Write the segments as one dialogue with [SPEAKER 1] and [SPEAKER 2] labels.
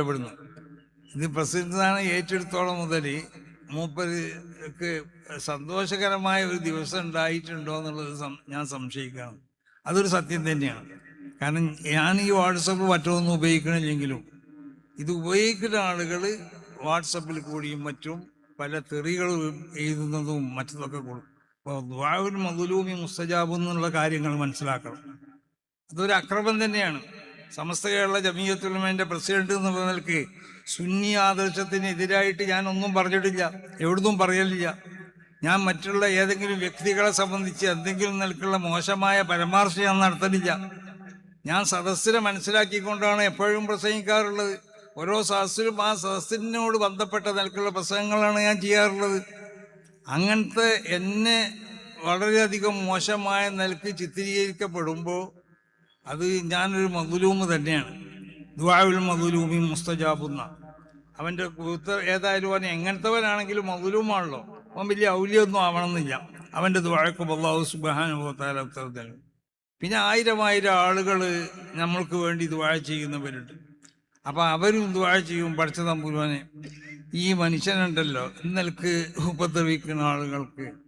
[SPEAKER 1] ഇവിടുന്ന് ഇത് പ്രസിദ്ധനാണ് ഏറ്റെടുത്തോളം മുതൽ മൂപ്പർക്ക് സന്തോഷകരമായ ഒരു ദിവസം ഉണ്ടായിട്ടുണ്ടോ എന്നുള്ളത് ഞാൻ സംശയിക്കുകയാണ്. അതൊരു സത്യം തന്നെയാണ്. കാരണം ഞാൻ ഈ വാട്സപ്പ് മറ്റൊന്നും ഉപയോഗിക്കണില്ലെങ്കിലും ഇത് ഉപയോഗിക്കുന്ന ആളുകൾ വാട്സപ്പിൽ കൂടിയും മറ്റും പല തെറികളും എഴുതുന്നതും മറ്റതൊക്കെ കൊടുക്കും അപ്പോൾ ദ്വാവിൻ മധുലൂമി മുസ്തജാബ് എന്നുള്ള കാര്യങ്ങൾ മനസ്സിലാക്കണം. അതൊരു അക്രമം തന്നെയാണ്. സമസ്ത കേരള ജമീയത്തുലമേന്റെ പ്രസിഡന്റ് എന്നുള്ള നിലയ്ക്ക് സുന്നി ആദർശത്തിന് എതിരായിട്ട് ഞാൻ ഒന്നും പറഞ്ഞിട്ടില്ല എവിടുന്നും പറയലില്ല. ഞാൻ മറ്റുള്ള ഏതെങ്കിലും വ്യക്തികളെ സംബന്ധിച്ച് എന്തെങ്കിലും നിലക്കുള്ള മോശമായ പരാമർശം ഞാൻ നടത്തലില്ല ഞാൻ സദസ്സിനെ മനസ്സിലാക്കിക്കൊണ്ടാണ് എപ്പോഴും പ്രസംഗിക്കാറുള്ളത്. ഓരോ സദസ്സിലും ആ സദസ്സിനോട് ബന്ധപ്പെട്ട നിലക്കുള്ള പ്രസംഗങ്ങളാണ് ഞാൻ ചെയ്യാറുള്ളത്. അങ്ങനത്തെ എന്നെ വളരെയധികം മോശമായ നിലയ്ക്ക് ചിത്രീകരിക്കപ്പെടുമ്പോൾ അത് ഞാനൊരു മധുലൂമ് തന്നെയാണ്. ദുബായുൽ മധുലൂമി മുസ്തജാബുന്ന. അവന്റെ കുത്ത ഏതായാലും അവൻ എങ്ങനത്തെവനാണെങ്കിലും മധുലൂമാണല്ലോ. അവൻ വലിയ ഔല്യൊന്നും ആവണമെന്നില്ല. അവന്റെ ദുബായക്ക് അള്ളാഹു സുബാനുഭവത്താല ഉത്തരത്തിൽ പിന്നെ ആയിരം ആയിരം ആളുകൾ നമ്മൾക്ക് വേണ്ടി ദുബായ ചെയ്യുന്നവരുണ്ട്. അപ്പം അവരും ദുബായ ചെയ്യും പഠിച്ച ഈ മനുഷ്യനുണ്ടല്ലോ ഇന്നൽക്ക് ഉപദ്രവിക്കുന്ന ആളുകൾക്ക്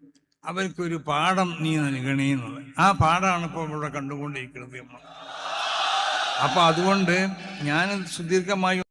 [SPEAKER 1] അവർക്കൊരു പാഠം നീ നൽകണേന്നത് ആ പാഠമാണ് ഇപ്പോൾ ഇവിടെ കണ്ടുകൊണ്ടിരിക്കുന്നത് നമ്മൾ. അപ്പൊ അതുകൊണ്ട് ഞാൻ സുദീർഘമായി